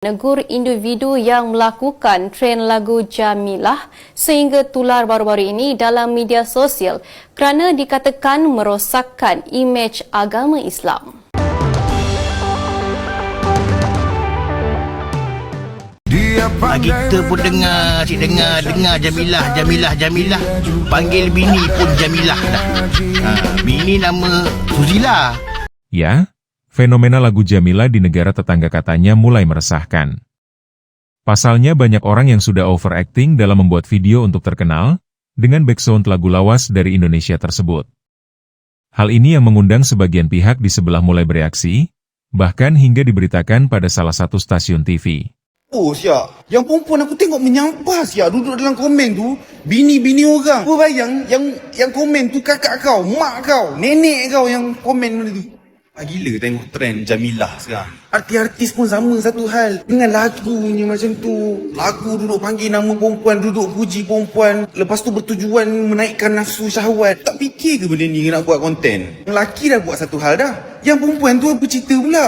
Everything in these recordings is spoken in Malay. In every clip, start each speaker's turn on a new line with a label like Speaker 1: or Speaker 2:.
Speaker 1: Negur individu yang melakukan tren lagu Jamilah sehingga tular baru-baru ini dalam media sosial kerana dikatakan merosakkan imej agama Islam.
Speaker 2: Ah, kita pun dengar, cik dengar, dengar Jamilah, Jamilah, Jamilah. Panggil bini pun Jamilah dah. Ha, bini nama Suzila.
Speaker 3: Ya, fenomena lagu Jamila di negara tetangga katanya mulai meresahkan. Pasalnya banyak orang yang sudah overacting dalam membuat video untuk terkenal, dengan backsound lagu lawas dari Indonesia tersebut. Hal ini yang mengundang sebagian pihak di sebelah mulai bereaksi, bahkan hingga diberitakan pada salah satu stasiun TV.
Speaker 4: Oh siap Yang perempuan aku tengok menyampah siap Duduk dalam komen tu Bini-bini orang Kau bayang Yang yang komen tu kakak kau Mak kau Nenek kau yang komen benda tu ah, Gila tengok trend Jamilah sekarang. Artis-artis pun sama satu hal. Dengan lagunya macam tu. Lagu duduk panggil nama perempuan Duduk puji perempuan. Lepas tu bertujuan Menaikkan nafsu syahwat. Tak fikir ke benda ni Nak buat konten Lelaki dah buat satu hal dah. Yang perempuan tu apa cerita pula.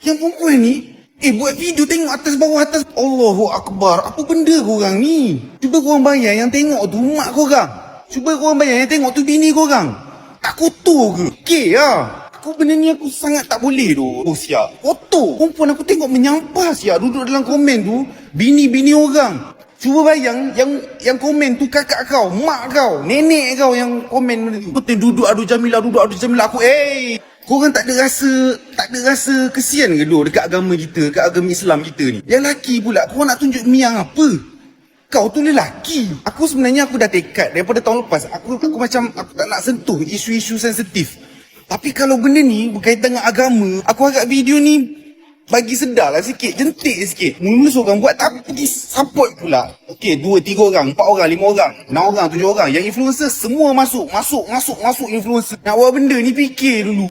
Speaker 4: Yang perempuan ni Eh buat video tengok atas bawah atas Allahu Akbar. Apa benda korang ni? Cuba korang bayar yang tengok tu mak korang. Cuba korang bayar yang tengok tu bini korang. Tak kotor ke? Okey lah Aku benda ni aku sangat tak boleh tu Oh siap Kotor Perempuan aku tengok menyampah siap Duduk dalam komen tu Bini-bini orang Cuba bayang yang yang komen tu kakak kau, mak kau, nenek kau yang komen benda tu. Betul duduk adu Jamila, duduk adu Jamila aku. Eh, korang tak ada rasa tak ada rasa kesian ke doh dekat agama kita, dekat agama Islam kita ni. Yang laki pula korang nak tunjuk miang apa? Kau tu lelaki. Aku sebenarnya aku dah tekad daripada tahun lepas. Aku aku macam aku tak nak sentuh isu-isu sensitif. Tapi kalau benda ni berkaitan dengan agama, aku agak video ni bagi sedar lah sikit, jentik sikit. Mula seorang buat tapi pergi support pula. Okey, dua, tiga orang, empat orang, lima orang, enam orang, tujuh orang. Yang influencer semua masuk, masuk, masuk, masuk influencer. Nak buat benda ni fikir dulu.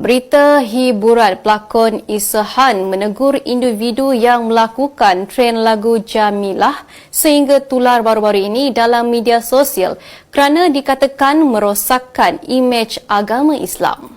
Speaker 1: Berita hiburan pelakon Isahan menegur individu yang melakukan tren lagu Jamilah sehingga tular baru-baru ini dalam media sosial kerana dikatakan merosakkan imej agama Islam.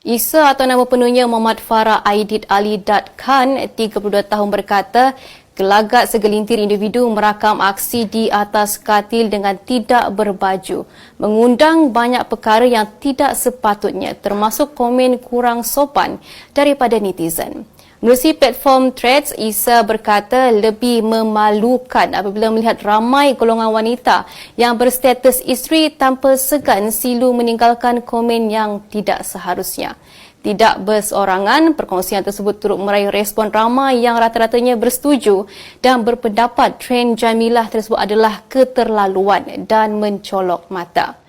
Speaker 1: Isa atau nama penuhnya Muhammad Farah Aidit Ali Dat Khan, 32 tahun berkata, gelagat segelintir individu merakam aksi di atas katil dengan tidak berbaju, mengundang banyak perkara yang tidak sepatutnya termasuk komen kurang sopan daripada netizen. Melalui platform Threads, Isa berkata lebih memalukan apabila melihat ramai golongan wanita yang berstatus isteri tanpa segan silu meninggalkan komen yang tidak seharusnya. Tidak berseorangan, perkongsian tersebut turut meraih respon ramai yang rata-ratanya bersetuju dan berpendapat trend Jamilah tersebut adalah keterlaluan dan mencolok mata.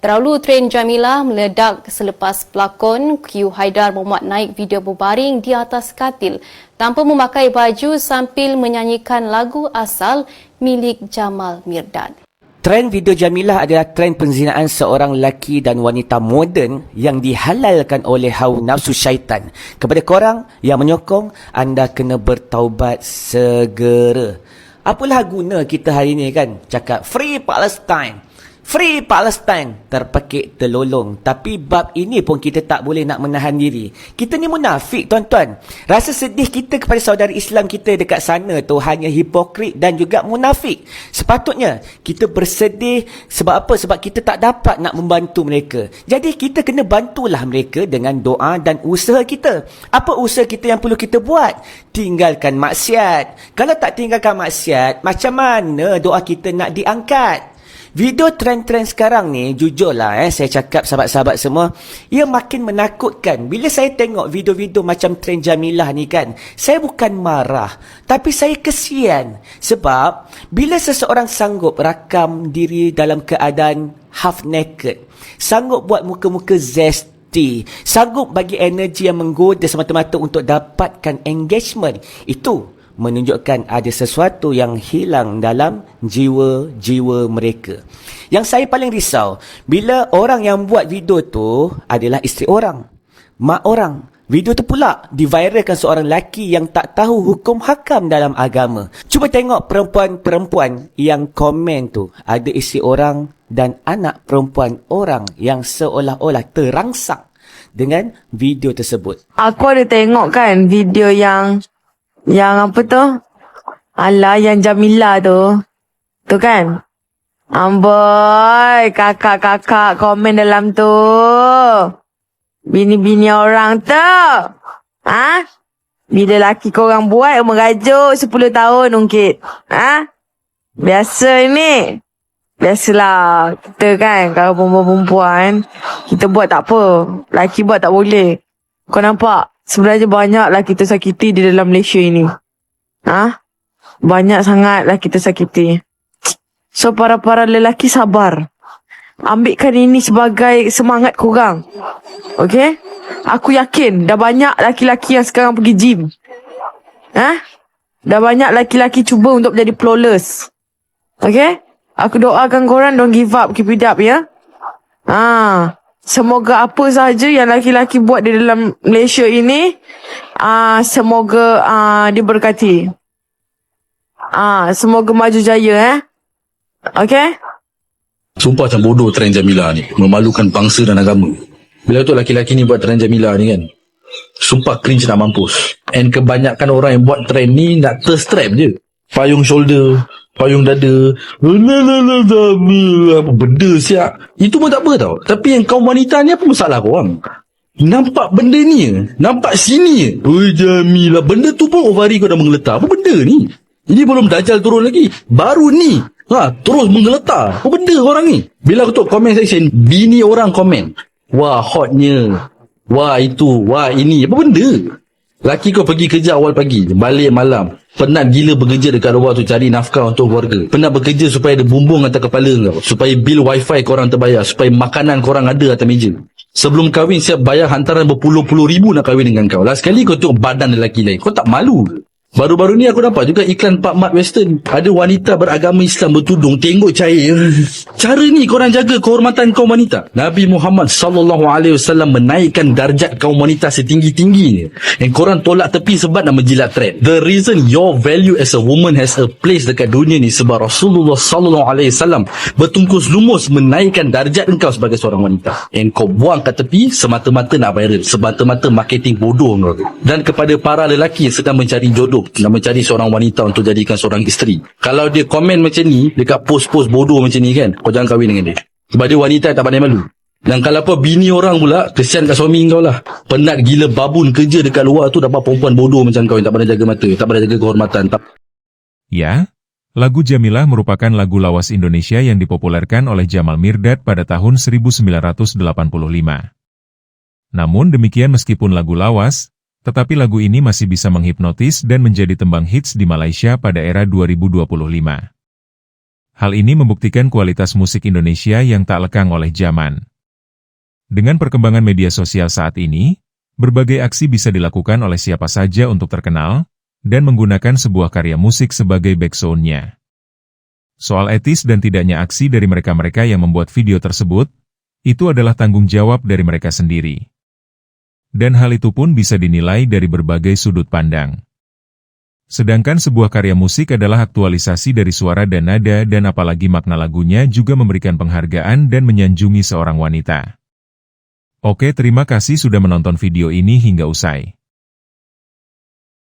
Speaker 1: Terlalu tren Jamila meledak selepas pelakon Q Haidar Muhammad naik video berbaring di atas katil tanpa memakai baju sambil menyanyikan lagu asal milik Jamal Mirdad.
Speaker 5: Trend video Jamilah adalah trend penzinaan seorang lelaki dan wanita moden yang dihalalkan oleh hawa nafsu syaitan. Kepada korang yang menyokong, anda kena bertaubat segera. Apalah guna kita hari ini kan cakap Free Palestine. Free Palestine terpekik terlolong tapi bab ini pun kita tak boleh nak menahan diri. Kita ni munafik tuan-tuan. Rasa sedih kita kepada saudara Islam kita dekat sana tu hanya hipokrit dan juga munafik. Sepatutnya kita bersedih sebab apa? Sebab kita tak dapat nak membantu mereka. Jadi kita kena bantulah mereka dengan doa dan usaha kita. Apa usaha kita yang perlu kita buat? Tinggalkan maksiat. Kalau tak tinggalkan maksiat, macam mana doa kita nak diangkat? Video trend-trend sekarang ni, jujurlah eh, saya cakap sahabat-sahabat semua, ia makin menakutkan. Bila saya tengok video-video macam trend Jamilah ni kan, saya bukan marah, tapi saya kesian. Sebab, bila seseorang sanggup rakam diri dalam keadaan half naked, sanggup buat muka-muka zesty, sanggup bagi energi yang menggoda semata-mata untuk dapatkan engagement, itu menunjukkan ada sesuatu yang hilang dalam jiwa-jiwa mereka. Yang saya paling risau, bila orang yang buat video tu adalah isteri orang, mak orang. Video tu pula diviralkan seorang lelaki yang tak tahu hukum hakam dalam agama. Cuba tengok perempuan-perempuan yang komen tu. Ada isteri orang dan anak perempuan orang yang seolah-olah terangsang dengan video tersebut.
Speaker 6: Aku ada tengok kan video yang yang apa tu? Alah yang Jamila tu. Tu kan? Amboi, kakak-kakak komen dalam tu. Bini-bini orang tu. Ha? Bila laki korang buat, merajuk 10 tahun ungkit. Ha? Biasa ni. Biasalah. Kita kan, kalau perempuan-perempuan, kita buat tak apa. Laki buat tak boleh. Kau nampak? Sebenarnya banyak laki tersakiti di dalam Malaysia ini. Ha? Banyak sangat laki tersakiti. So, para-para lelaki sabar. Ambilkan ini sebagai semangat korang. Okay? Aku yakin dah banyak laki-laki yang sekarang pergi gym. Ha? Dah banyak laki-laki cuba untuk menjadi flawless. Okay? Aku doakan korang don't give up, keep it up ya. Ha. Semoga apa sahaja yang laki-laki buat di dalam Malaysia ini, ah semoga ah diberkati. Ah, semoga maju jaya eh. Okay?
Speaker 7: Sumpah macam bodoh trend Jamila ni. Memalukan bangsa dan agama. Bila tu laki-laki ni buat trend Jamila ni kan. Sumpah cringe nak mampus. And kebanyakan orang yang buat trend ni nak terstrap je. Payung shoulder. Payung dada. Apa benda siap. Itu pun tak apa tau. Tapi yang kaum wanita ni apa masalah korang? Nampak benda ni. Nampak sini. Oi Jamila. Benda tu pun ovari kau dah menggeletar. Apa benda ni? Ini belum dajal turun lagi. Baru ni. Ha, terus menggeletar. Apa benda orang ni? Bila aku tengok comment section, bini orang komen. Wah, hotnya. Wah, itu. Wah, ini. Apa benda? Laki kau pergi kerja awal pagi, balik malam. Penat gila bekerja dekat luar tu cari nafkah untuk keluarga. Penat bekerja supaya ada bumbung atas kepala kau. Supaya bil wifi korang terbayar. Supaya makanan korang ada atas meja. Sebelum kahwin siap bayar hantaran berpuluh-puluh ribu nak kahwin dengan kau. Last sekali kau tengok badan lelaki lain. Kau tak malu ke? Baru-baru ni aku nampak juga iklan Pak Mat Western. Ada wanita beragama Islam bertudung tengok cair. Cara ni korang jaga kehormatan kaum wanita. Nabi Muhammad sallallahu alaihi wasallam menaikkan darjat kaum wanita setinggi-tingginya. Dan korang tolak tepi sebab nak menjilat trend. The reason your value as a woman has a place dekat dunia ni sebab Rasulullah sallallahu alaihi wasallam bertungkus lumus menaikkan darjat engkau sebagai seorang wanita. And kau buang kat tepi semata-mata nak viral. Semata-mata marketing bodoh. Dan kepada para lelaki yang sedang mencari jodoh nak mencari seorang wanita untuk jadikan seorang isteri. Kalau dia komen macam ni dekat post-post bodoh macam ni kan, kau jangan kahwin dengan dia. Sebab dia wanita tak pandai malu. Dan kalau apa bini orang pula, kesian kat suami kau lah. Penat gila babun kerja dekat luar tu dapat perempuan bodoh macam kau yang tak pandai jaga mata, tak pandai jaga kehormatan. Tak
Speaker 3: Ya, lagu Jamilah merupakan lagu lawas Indonesia yang dipopulerkan oleh Jamal Mirdad pada tahun 1985. Namun demikian meskipun lagu lawas, tetapi lagu ini masih bisa menghipnotis dan menjadi tembang hits di Malaysia pada era 2025. Hal ini membuktikan kualitas musik Indonesia yang tak lekang oleh zaman. Dengan perkembangan media sosial saat ini, berbagai aksi bisa dilakukan oleh siapa saja untuk terkenal, dan menggunakan sebuah karya musik sebagai backsound-nya. Soal etis dan tidaknya aksi dari mereka-mereka yang membuat video tersebut, itu adalah tanggung jawab dari mereka sendiri dan hal itu pun bisa dinilai dari berbagai sudut pandang. Sedangkan sebuah karya musik adalah aktualisasi dari suara dan nada dan apalagi makna lagunya juga memberikan penghargaan dan menyanjungi seorang wanita. Oke terima kasih sudah menonton video ini hingga usai.